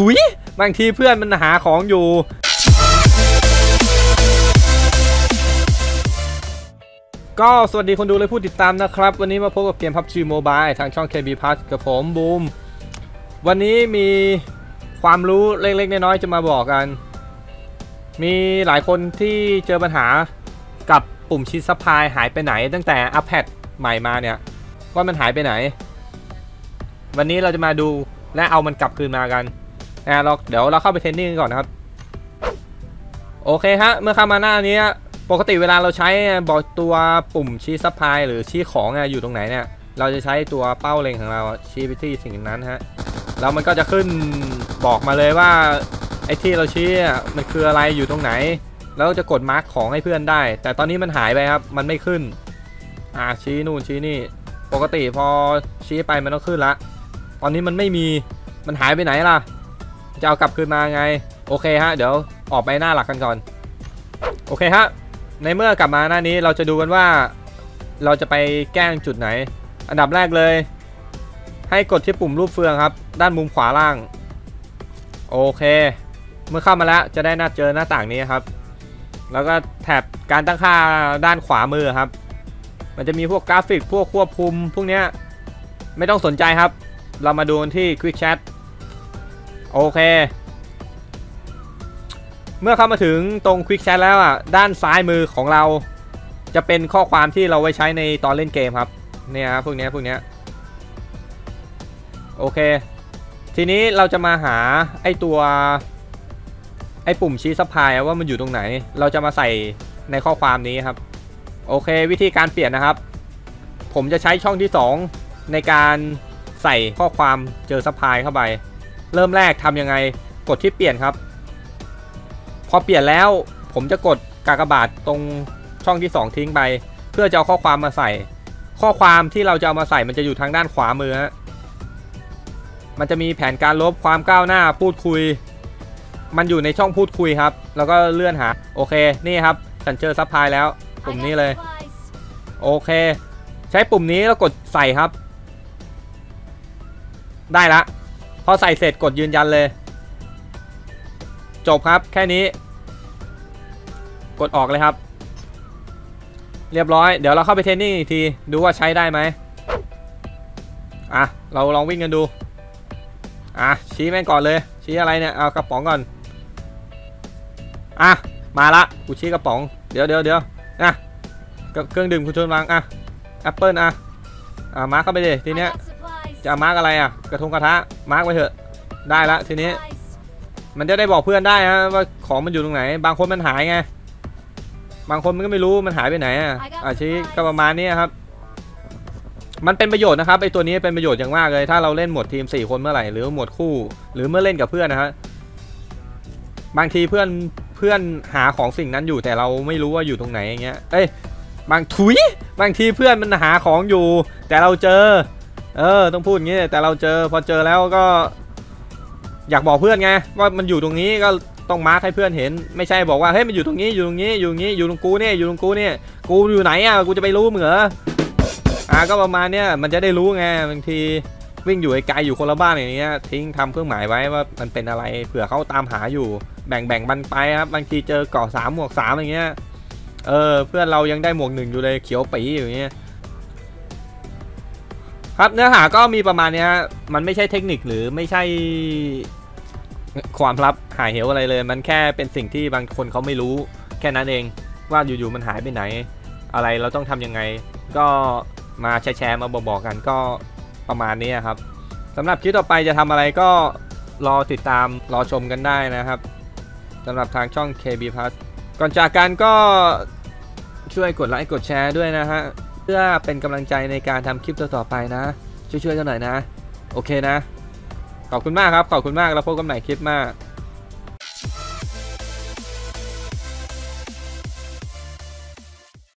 ถุยบางทีเพื่อนมันหาของอยู่ ก็สวัสดีคนดูและผู้ติดตามนะครับ วันนี้มาพบกับเกม PUBG Mobile ทางช่อง KB Plus กับผมบูม วันนี้มีความรู้เล็กๆ น้อยๆ จะมาบอกกัน มีหลายคนที่เจอปัญหากับปุ่มชิดซัพพลายหายไปไหน ตั้งแต่อัปเดตใหม่มาเนี่ย ว่ามันหายไปไหน วันนี้เราจะมาดูและเอามันกลับคืนมากัน อะเราเดี๋ยวเราเข้าไปเทรนนิ่งก่อนนะครับ โอเคฮะ เมื่อเข้ามาหน้านี้ปกติเวลาเราใช้บอกตัวปุ่มชี้ซัพพลายหรือชี้ของอะอยู่ตรงไหนเนี่ย เราจะใช้ตัวเป้าเล็งของเราชี้ไปที่สิ่งนั้นฮะ แล้วมันก็จะขึ้นบอกมาเลยว่าไอ้ที่เราชี้มันคืออะไรอยู่ตรงไหน แล้วจะกดมาร์กของให้เพื่อนได้ แต่ตอนนี้มันหายไปครับ มันไม่ขึ้น อ่าชี้นู่นชี้นี่ ปกติพอชี้ไปมันต้องขึ้นละ ตอนนี้มันไม่มี มันหายไปไหนล่ะ จะเอากลับคืนมาไง โอเคฮะ เดี๋ยวออกไปหน้าหลักกันก่อน โอเคฮะ ในเมื่อกลับมาหน้านี้เราจะดูกันว่า เราจะไปแกล้งจุดไหน อันดับแรกเลย ให้กดที่ปุ่มรูปเฟืองครับ ด้านมุมขวาล่าง โอเค เมื่อเข้ามาแล้วจะได้หน้าเจอหน้าต่างนี้ครับ แล้วก็แถบการตั้งค่าด้านขวามือครับ มันจะมีพวกกราฟิกพวกควบคุมพวกเนี้ยไม่ต้องสนใจครับ เรามาดูที่ Quick Chat โอเค เมื่อเข้ามาถึงตรง Quick Chat แล้วอะ ด้านซ้ายมือของเรา จะเป็นข้อความที่เราไว้ใช้ในตอนเล่นเกมครับ เนี่ยครับพวกเนี้ยพวกเนี้ยโอเค ทีนี้เราจะมาหาไอตัว ไอปุ่มชี้ซัพพลายว่ามันอยู่ตรงไหน เราจะมาใส่ในข้อความนี้ครับ โอเค วิธีการเปลี่ยนนะครับ ผมจะใช้ช่องที่ 2 ในการใส่ข้อความเจอซัพพลายเข้าไป เริ่มแรกทำยังไงกดที่เปลี่ยนครับ พอเปลี่ยนแล้วผมจะกดกากบาทตรงช่องที่ 2 ทิ้งไป เพื่อจะเอาข้อความมาใส่ ข้อความที่เราจะเอามาใส่มันจะอยู่ทางด้านขวามือฮะมันจะมีแผนการลบความก้าวหน้าพูดคุย มันอยู่ในช่องพูดคุยครับ แล้วก็เลื่อนหาโอเคนี่ครับฉันเจอซัพพลายแล้วปุ่มนี้เลย โอเค ใช้ปุ่มนี้แล้วกดใส่ครับ ได้ละ พอใส่เสร็จกดยืนยันเลย จบครับแค่นี้ กดออกเลยครับ เรียบร้อยเดี๋ยวเราเข้าไปเทรนนิ่งอีกทีดูว่าใช้ได้ไหมอะเราลองวิ่งกันดูอะชี้แม่งก่อนเลย ชี้อะไรเนี่ยเอากระป๋องก่อนอะมาละกูชี้กระป๋อง เดี๋ยวเดี๋ยวเดี๋ยวนะเครื่องดื่มคุณชนวังอะแอปเปิลอะอะมาเข้าไปดิทีเนี้ย จะมาร์กอะไรอะ กระทงกระทะ มาร์กไปเถอะ ได้ละทีนี้ มันจะได้บอกเพื่อนได้ฮะว่าของมันอยู่ตรงไหน บางคนมันหายไง บางคนมันก็ไม่รู้มันหายไปไหนอะอาชี้ก็ประมาณนี้ครับ มันเป็นประโยชน์นะครับไอตัวนี้เป็นประโยชน์อย่างมากเลย ถ้าเราเล่นหมดทีม 4 คนเมื่อไหร่หรือหมดคู่ หรือเมื่อเล่นกับเพื่อนนะฮะ บางทีเพื่อนเพื่อนหาของสิ่งนั้นอยู่แต่เราไม่รู้ว่าอยู่ตรงไหนอย่างเงี้ย เอ้ย บางถุย บางทีเพื่อนมันหาของอยู่ แต่เราเจอ เออต้องพูดอย่างงี้แต่เราเจอพอเจอแล้วก็ อยากบอกเพื่อนไงว่ามันอยู่ตรงนี้ก็ต้องมาร์คให้เพื่อนเห็น ไม่ใช่บอกว่าเฮ้ยมันอยู่ตรงนี้อยู่ตรงนี้อยู่ตรงนี้อยู่ตรงกูเนี่ยอยู่ตรงกูเนี่ยกูอยู่ไหนอะกูจะไปรู้เหมืออ่าก็ประมาณเนี้ยมันจะได้รู้ไงบางทีวิ่งอยู่ไกลอยู่คนละบ้านอย่างเงี้ยทิ้งทำเครื่องหมายไว้ว่ามันเป็นอะไรเผื่อเขาตามหาอยู่ แบ่งแบ่งบันไปครับบางทีเจอเกาะสามหมวกสามอย่างเงี้ยเออเพื่อนเรายังได้หมวกหนึ่งอยู่เลยเขียวปีอย่างเงี้ย ครับเนื้อหาก็มีประมาณนี้มันไม่ใช่เทคนิคหรือไม่ใช่ความลับหายเหวอะไรเลย มันแค่เป็นสิ่งที่บางคนเขาไม่รู้ แค่นั้นเองว่าอยู่ๆมันหายไปไหน อะไรเราต้องทำยังไง ก็มาแชร์มาบอกๆกันก็ประมาณนี้ครับสำหรับคลิปต่อไปจะทำอะไรก็รอติดตามรอชมกันได้นะครับสำหรับทางช่อง KB Plus ก่อนจากกันก็ช่วยกดไลค์กดแชร์ด้วยนะฮะ พื่อเป็นกำลังใจในการทำคลิปต่อๆไปนะ ช่วยๆกันหน่อยนะ โอเคนะ ขอบคุณมากครับ ขอบคุณมากแล้วพบกันใหม่คลิปหน้า